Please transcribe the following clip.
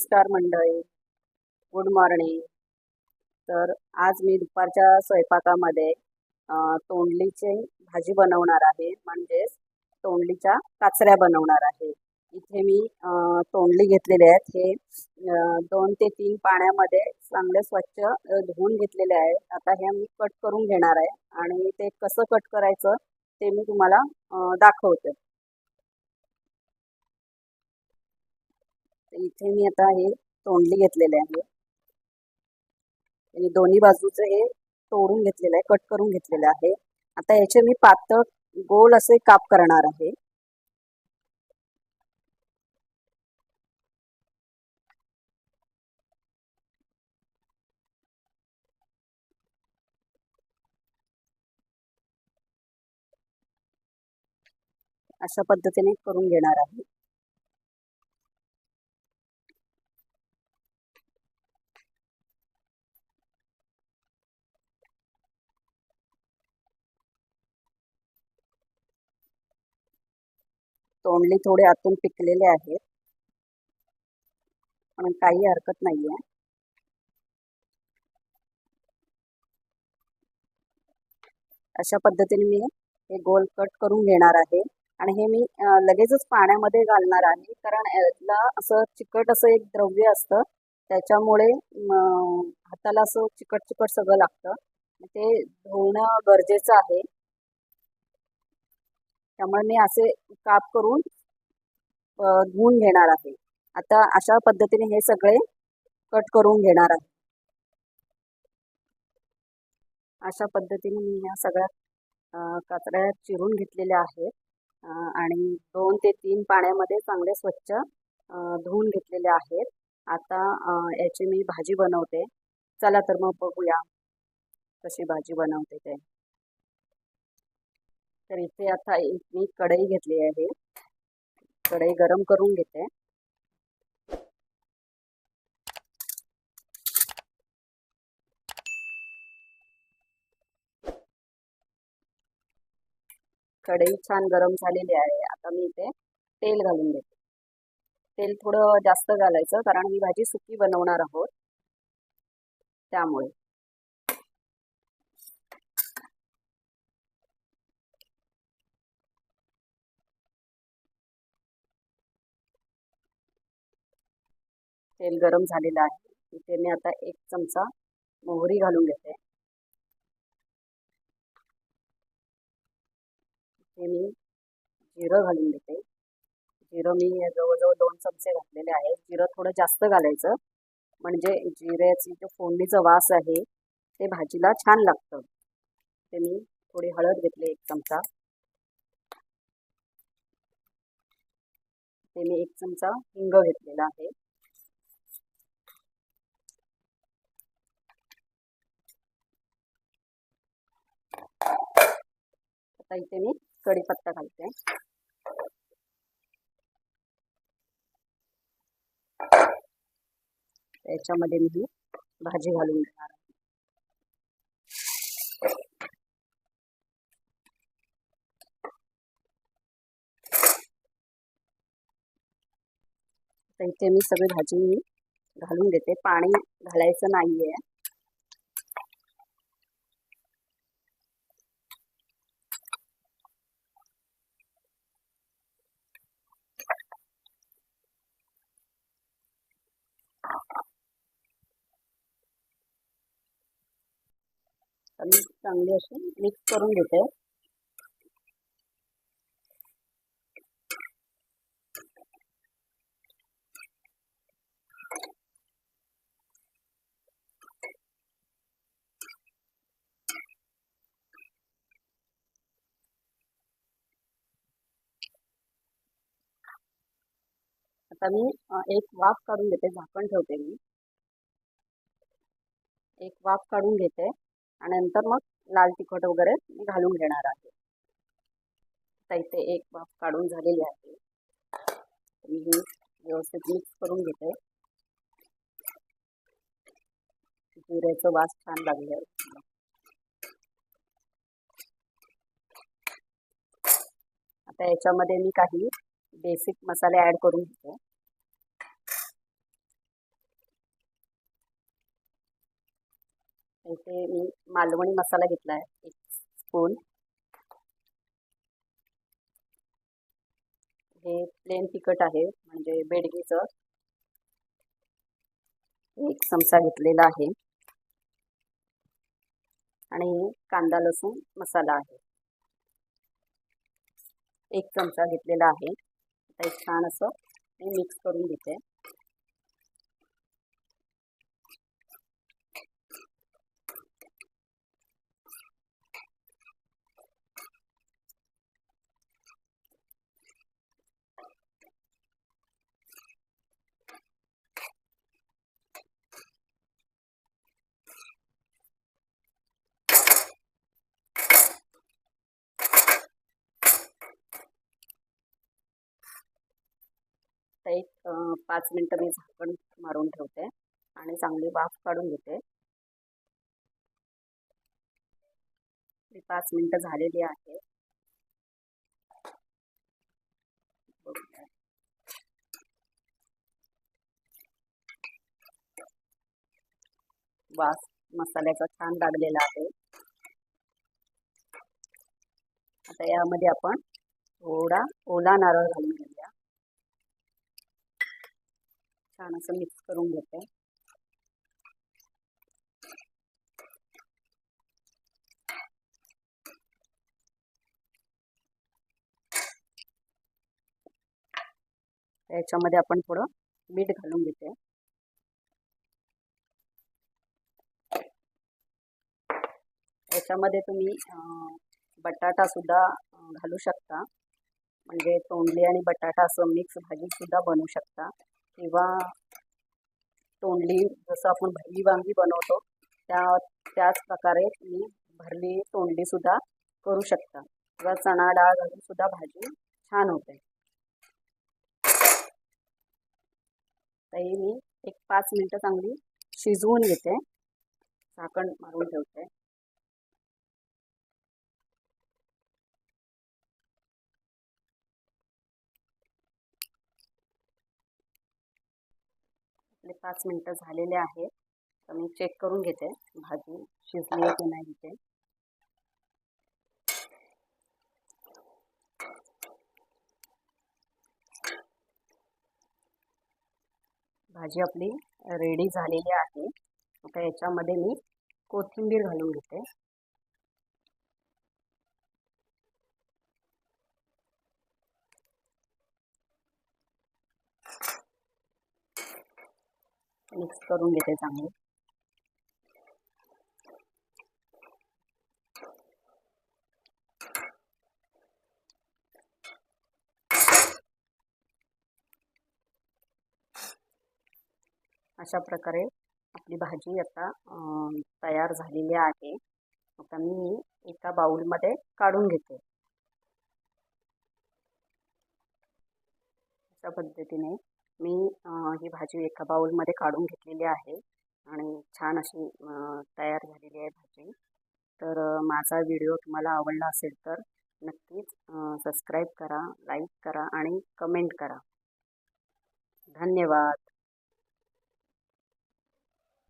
नमस्कार मंडळी. Good morning तर आज मी दुपारच्या स्वयंपाकामध्ये तोंडलीचे तोंडलीची भाजी बनवणार आहे. म्हणजेच तोंडलीच्या काचऱ्या बनवणार आहे. इथे मी तोंडली घेतलेले आहेत. हे दोन ते तीन पाण्यामध्ये चांगले स्वच्छ धुवून घेतलेले आहे. आता हे मी कट करून घेणार आहे. आणि ते कसं कट करायचं ते मी तुम्हाला दाखवते. इथे मी आता हे तोंडली घेतलेले आहे. आणि दोन्ही बाजूचं हे तोडून घेतलेलं आहे कट करून घेतलेलं आहे. आता याचे मी पातळ गोल असे काप करणार आहे. अशा पद्धतीने करून घेणार आहे. तोंडली थोडे आतून पिकलेले आहेत. पण काही हरकत नाहीये. अशा पद्धतीने मी हे गोल कट करून घेणार आहे. आणि हे मी लगेचच पाण्यामध्ये घालणार आहे. कारण याला असं चिकट असं एक द्रव्य असतं. त्याच्यामुळे हाताला असं चिकट चिकट सगळं लागतं. ते धुणं गरजेचं आहे. त्यामुळे मी असे काप करून धुवून घेणार आहे. आता अशा पद्धतीने हे सगळे कट करून घेणार आहे. अशा पद्धतीने मी ह्या सगळ्या अ, चिरून घेतलेल्या आहेत. आणि दोन ते तीन पाण्यामध्ये चांगले स्वच्छ धुवून घेतलेले आहेत. आता याची मी भाजी बनवते. चला तर मग बघूया कशी भाजी बनवते ते. तर इथे आता एक मी कढई घेतली आहे. कढई गरम करून घेते. कढई छान गरम झालेली आहे. आता मी इथे तेल घालून घेते. तेल थोडं जास्त घालायचं कारण ही भाजी सुकी बनवणार आहोत. त्यामुळे. तेल गरम झालेलं आहे. इथे मी आता एक चमचा मोहरी घालून घेते. इथे मी जिरं घालून घेते. जिरं मी जवळजवळ दोन चमचे घातलेले आहेत. जिरं थोडं जास्त घालायचं. म्हणजे जिऱ्याची जो फोडणीचा वास आहे ते भाजीला छान लागतं. ते मी थोडी हळद घेतली एक चमचा. ते मी एक चमचा हिंग घेतलेला आहे. आता इथे मी. कढीपत्ता घालते. त्याच्यामध्ये मी ही भाजी घालून देणार इथे मी सगळी भाजी मी घालून देते. पाणी घालायचं नाहीये. चांगली अशी मिक्स करून घेते. आता मी एक वाफ काढून घेते झाकण ठेवते मी. एक वाफ काढून घेते. आणि नंतर मग लाल तिखट वगैरे मी घालून घेणार आहे. आता इथे एक वाफ काढून झालेली आहे. मी ही व्यवस्थित मिक्स करून घेते. जिऱ्याचं वास छान लागले आहे. आता याच्यामध्ये मी काही बेसिक मसाले ॲड करून घेते. इथे मी मालवणी मसाला घेतला आहे एक स्पून हे प्लेन तिखट आहे म्हणजे बेडगीचं. एक चमचा घेतलेला आहे. आणि कांदा लसूण मसाला आहे. एक चमचा घेतलेला आहे. आता एक छान असं मी मिक्स करून घेते. आता एक पाच मिनटं मी झाकण मारून ठेवते आणि चांगली वाफ काढून घेते. पाच मिनटं झालेली आहे. वास मसाल्याचा छान लागलेला आहे. आता यामध्ये आपण थोडा ओला नारळ घालून घेऊया. छान असं मिक्स करून घेते. याच्यामध्ये आपण थोडं मीठ घालून घेते. याच्यामध्ये तुम्ही बटाटा सुद्धा घालू शकता. म्हणजे तोंडली आणि बटाटा असं मिक्स भाजी सुद्धा बनवू शकता. किंवा तोंडली जसं आपण भरली वांगी बनवतो त्या त्याच प्रकारे तुम्ही भरली तोंडलीसुद्धा करू शकता. किंवा चणा डाळ घालूनसुद्धा भाजी छान होते. तरी मी एक पाच मिनटं चांगली शिजवून घेते. झाकण मारून ठेवते. आपले पाच मिनटं झालेले आहेत. तर मी चेक करून घेते. भाजी शिजली आहे की नाही ते भाजी आपली रेडी झालेली आहे. आता याच्यामध्ये मी कोथिंबीर घालून घेते. मिक्स करून घेते चांगले. अशा प्रकारे आपली भाजी आता तयार झालेली आहे. आता मी एका बाउलमध्ये काढून घेते. अशा पद्धतीने मी ही भाजी एका बाउलमध्ये काढून घेतलेली आहे आणि छान अशी तयार झालेली आहे भाजी. तर माझा व्हिडिओ तुम्हाला आवडला असेल तर नक्कीच सबस्क्राईब करा लाईक करा आणि कमेंट करा. धन्यवाद.